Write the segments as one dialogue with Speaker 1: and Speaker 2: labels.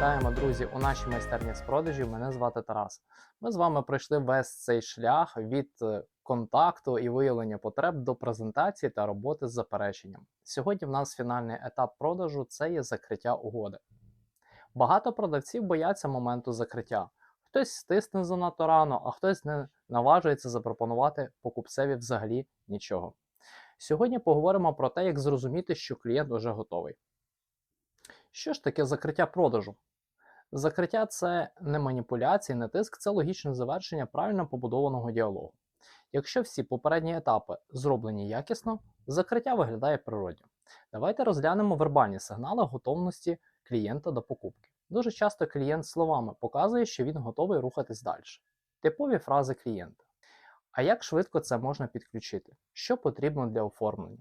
Speaker 1: Вітаємо, друзі, у нашій майстерні з продажів. Мене звати Тарас. Ми з вами пройшли весь цей шлях від е, контакту і виявлення потреб до презентації та роботи з запереченням. Сьогодні в нас фінальний етап продажу це є закриття угоди. Багато продавців бояться моменту закриття. Хтось стисне занадто рано, а хтось не наважується запропонувати покупцеві взагалі нічого. Сьогодні поговоримо про те, як зрозуміти, що клієнт вже готовий. Що ж таке закриття продажу? Закриття це не маніпуляції, не тиск, це логічне завершення правильно побудованого діалогу. Якщо всі попередні етапи зроблені якісно, закриття виглядає природньо. Давайте розглянемо вербальні сигнали готовності клієнта до покупки. Дуже часто клієнт словами показує, що він готовий рухатись далі. Типові фрази клієнта. А як швидко це можна підключити? Що потрібно для оформлення?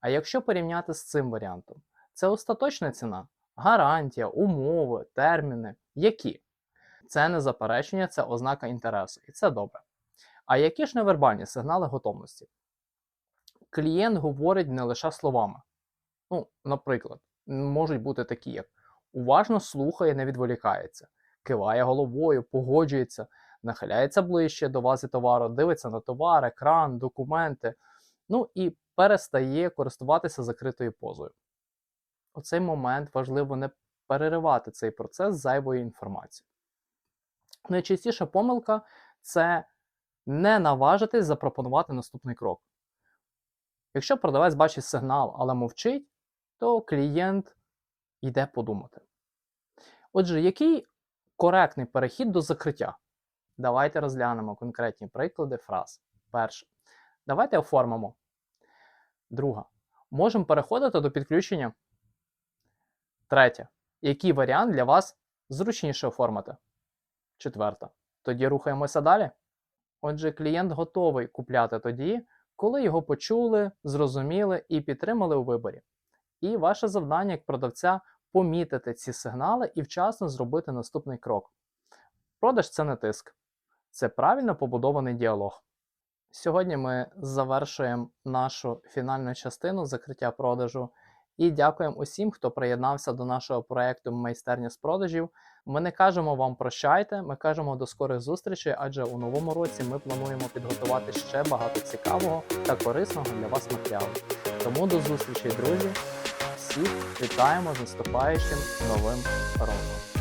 Speaker 1: А якщо порівняти з цим варіантом, це остаточна ціна, гарантія, умови, терміни. Які? Це не заперечення, це ознака інтересу, і це добре. А які ж невербальні сигнали готовності? Клієнт говорить не лише словами. Ну, наприклад, можуть бути такі, як уважно слухає, не відволікається, киває головою, погоджується, нахиляється ближче до вази товару, дивиться на товар, екран, документи, ну і перестає користуватися закритою позою. У цей момент важливо не переривати цей процес зайвою інформацією. Найчастіша помилка це не наважитись запропонувати наступний крок. Якщо продавець бачить сигнал, але мовчить, то клієнт йде подумати. Отже, який коректний перехід до закриття? Давайте розглянемо конкретні приклади фраз. Перше. Давайте оформимо. Друга. Можемо переходити до підключення. Третє. Який варіант для вас зручніше оформити? Четверта. Тоді рухаємося далі. Отже, клієнт готовий купляти тоді, коли його почули, зрозуміли і підтримали у виборі. І ваше завдання як продавця помітити ці сигнали і вчасно зробити наступний крок. Продаж це не тиск, це правильно побудований діалог. Сьогодні ми завершуємо нашу фінальну частину закриття продажу. І дякуємо усім, хто приєднався до нашого проєкту майстерня з продажів. Ми не кажемо вам прощайте, ми кажемо до скорих зустрічей, адже у новому році ми плануємо підготувати ще багато цікавого та корисного для вас матеріалу. Тому до зустрічі, друзі! Всіх вітаємо з наступаючим новим роком!